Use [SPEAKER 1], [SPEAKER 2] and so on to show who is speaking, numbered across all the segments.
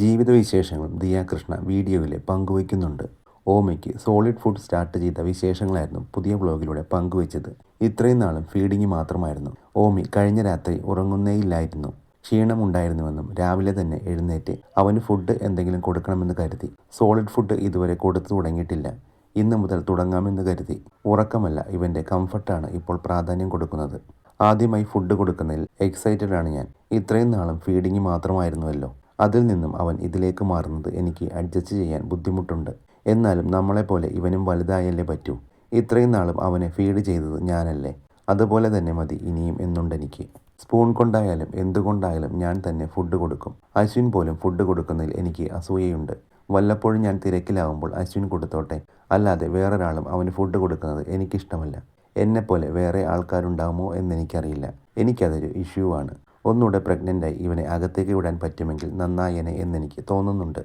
[SPEAKER 1] ജീവിത വിശേഷങ്ങളും ദിയ കൃഷ്ണ വീഡിയോയിൽ പങ്കുവയ്ക്കുന്നുണ്ട്. ഓമയ്ക്ക് സോളിഡ് ഫുഡ് സ്റ്റാർട്ട് ചെയ്ത വിശേഷങ്ങളായിരുന്നു പുതിയ ബ്ലോഗിലൂടെ പങ്കുവച്ചത്. ഇത്രയും നാളും ഫീഡിങ് മാത്രമായിരുന്നു. ഓമി കഴിഞ്ഞ രാത്രി ഉറങ്ങുന്നേയില്ലായിരുന്നു. ക്ഷീണമുണ്ടായിരുന്നുവെന്നും രാവിലെ തന്നെ എഴുന്നേറ്റ് അവന് ഫുഡ് എന്തെങ്കിലും കൊടുക്കണമെന്ന് കരുതി. സോളിഡ് ഫുഡ് ഇതുവരെ കൊടുത്തു തുടങ്ങിയിട്ടില്ല. ഇന്ന് മുതൽ തുടങ്ങാമെന്ന് കരുതി. ഉറക്കമല്ല ഇവന്റെ കംഫർട്ടാണ് ഇപ്പോൾ പ്രാധാന്യം കൊടുക്കുന്നത്. ആദ്യമായി ഫുഡ് കൊടുക്കുന്നതിൽ എക്സൈറ്റഡ് ആണ് ഞാൻ. ഇത്രയും നാളും ഫീഡിങ് മാത്രമായിരുന്നുവല്ലോ. അതിൽ നിന്നും അവൻ ഇതിലേക്ക് മാറുന്നത് എനിക്ക് അഡ്ജസ്റ്റ് ചെയ്യാൻ ബുദ്ധിമുട്ടുണ്ട്. എന്നാലും നമ്മളെപ്പോലെ ഇവനും വലുതായല്ലേ പറ്റൂ. ഇത്രയും നാളും അവനെ ഫീഡ് ചെയ്തത് ഞാനല്ലേ. അതുപോലെ തന്നെ മതി ഇനിയും എന്നുണ്ടെനിക്ക്. സ്പൂൺ കൊണ്ടായാലും എന്തുകൊണ്ടായാലും ഞാൻ തന്നെ ഫുഡ് കൊടുക്കും. അശ്വിൻ പോലും ഫുഡ് കൊടുക്കുന്നതിൽ എനിക്ക് അസൂയയുണ്ട്. വല്ലപ്പോഴും ഞാൻ തിരക്കിലാവുമ്പോൾ അശ്വിൻ കൊടുത്തോട്ടെ. അല്ലാതെ വേറൊരാളും അവന് ഫുഡ് കൊടുക്കുന്നത് എനിക്കിഷ്ടമല്ല. എന്നെപ്പോലെ വേറെ ആൾക്കാരുണ്ടാകുമോ എന്നെനിക്കറിയില്ല. എനിക്കതൊരു ഇഷ്യൂ ആണ്. ഒന്നുകൂടെ പ്രഗ്നന്റായി ഇവനെ അകത്തേക്ക് വിടാൻ പറ്റുമെങ്കിൽ നന്നായനെ എന്നെനിക്ക് തോന്നുന്നുണ്ട്.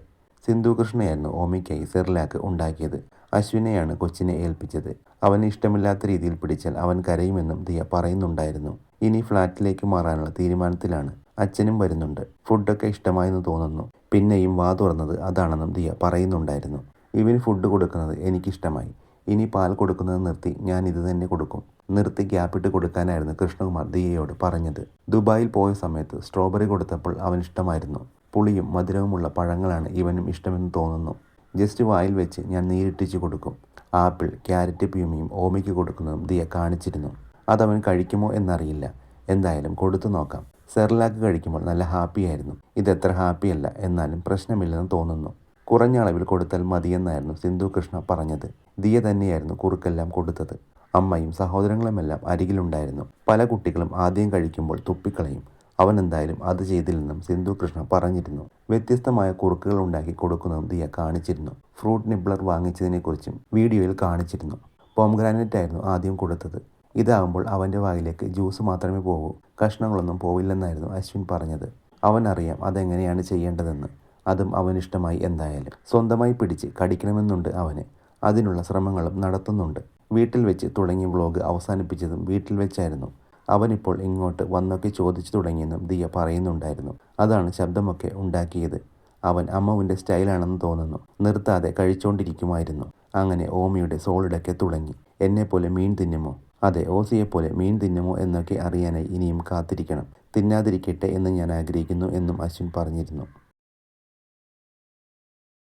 [SPEAKER 1] സിന്ധു കൃഷ്ണയായിരുന്നു ഓമിക്കായി സെർലാക്ക് ഉണ്ടാക്കിയത്. അശ്വിനെയാണ് കൊച്ചിനെ ഏൽപ്പിച്ചത്. അവന് ഇഷ്ടമില്ലാത്ത രീതിയിൽ പിടിച്ചാൽ അവൻ കരയുമെന്നും ദിയ പറയുന്നുണ്ടായിരുന്നു. ഇനി ഫ്ലാറ്റിലേക്ക് മാറാനുള്ള തീരുമാനത്തിലാണ് അച്ഛനും വരുന്നുണ്ട്. ഫുഡൊക്കെ ഇഷ്ടമായെന്ന് തോന്നുന്നു. പിന്നെയും വാ തുറന്നത് അതാണെന്നും ദിയ പറയുന്നുണ്ടായിരുന്നു. ഇവന് ഫുഡ് കൊടുക്കുന്നത് എനിക്കിഷ്ടമായി. ഇനി പാൽ കൊടുക്കുന്നത് നിർത്തി ഞാൻ ഇത് തന്നെ കൊടുക്കും. നിർത്തി ഗ്യാപ്പിട്ട് കൊടുക്കാനായിരുന്നു കൃഷ്ണകുമാർ ദിയയോട് പറഞ്ഞത്. ദുബായിൽ പോയ സമയത്ത് സ്ട്രോബെറി കൊടുത്തപ്പോൾ അവൻ ഇഷ്ടമായിരുന്നു. പുളിയും മധുരവുമുള്ള പഴങ്ങളാണ് ഇവനും ഇഷ്ടമെന്ന് തോന്നുന്നു. ജസ്റ്റ് വായിൽ വെച്ച് ഞാൻ നീരിട്ടിച്ച് കൊടുക്കും. ആപ്പിൾ ക്യാരറ്റ് പ്യൂമിയും ഓമയ്ക്ക് കൊടുക്കുന്നതും ദിയ കാണിച്ചിരുന്നു. അതവൻ കഴിക്കുമോ എന്നറിയില്ല. എന്തായാലും കൊടുത്തു നോക്കാം. സെർലാക്ക് കഴിക്കുമ്പോൾ നല്ല ഹാപ്പിയായിരുന്നു. ഇതെത്ര ഹാപ്പിയല്ല എന്നാലും പ്രശ്നമില്ലെന്ന് തോന്നുന്നു. കുറഞ്ഞ അളവിൽ കൊടുത്താൽ മതിയെന്നായിരുന്നു സിന്ധു കൃഷ്ണ പറഞ്ഞത്. ദിയ തന്നെയായിരുന്നു കുറുക്കെല്ലാം കൊടുത്തത്. അമ്മയും സഹോദരങ്ങളുമെല്ലാം അരികിലുണ്ടായിരുന്നു. പല കുട്ടികളും ആദ്യം കഴിക്കുമ്പോൾ തുപ്പിക്കളയും. അവൻ എന്തായാലും അത് ചെയ്തില്ലെന്നും സിന്ധു കൃഷ്ണ പറഞ്ഞിരുന്നു. വ്യത്യസ്തമായ കുറുക്കുകൾ ഉണ്ടാക്കി കൊടുക്കുന്നതും ദിയ കാണിച്ചിരുന്നു. ഫ്രൂട്ട് നിബ്ലർ വാങ്ങിച്ചതിനെക്കുറിച്ചും വീഡിയോയിൽ കാണിച്ചിരുന്നു. പോംഗ്രാനൈറ്റ് ആയിരുന്നു ആദ്യം കൊടുത്തത്. ഇതാകുമ്പോൾ അവന്റെ വായിലേക്ക് ജ്യൂസ് മാത്രമേ പോകൂ. കഷ്ണങ്ങളൊന്നും പോവില്ലെന്നായിരുന്നു അശ്വിൻ പറഞ്ഞത്. അവൻ അറിയാം അതെങ്ങനെയാണ് ചെയ്യേണ്ടതെന്ന്. അതും അവനിഷ്ടമായി എന്തായാലും. സ്വന്തമായി പിടിച്ച് കടിക്കണമെന്നുണ്ട് അവന്. അതിനുള്ള ശ്രമങ്ങളും നടത്തുന്നുണ്ട്. വീട്ടിൽ വെച്ച് തുടങ്ങി വ്ളോഗ് അവസാനിപ്പിച്ചതും വീട്ടിൽ വെച്ചായിരുന്നു. അവനിപ്പോൾ ഇങ്ങോട്ട് വന്നൊക്കെ ചോദിച്ചു തുടങ്ങിയെന്നും ദിയ പറയുന്നുണ്ടായിരുന്നു. അതാണ് ശബ്ദമൊക്കെ ഉണ്ടാക്കിയത്. അവൻ അമ്മുവിന്റെ സ്റ്റൈലാണെന്ന് തോന്നുന്നു. നിർത്താതെ കഴിച്ചുകൊണ്ടിരിക്കുമായിരുന്നു അങ്ങനെ ഓമിയുടെ സോളിടൊക്കെ തുടങ്ങി. എന്നെപ്പോലെ മീൻ തിന്നുമോ? അതെ ഓസിയെപ്പോലെ മീൻ തിന്നുമോ എന്നൊക്കെ അറിയാനായി ഇനിയും കാത്തിരിക്കണം. തിന്നാതിരിക്കട്ടെ എന്ന് ഞാൻ ആഗ്രഹിക്കുന്നു എന്നും അശ്വിൻ പറഞ്ഞിരുന്നു.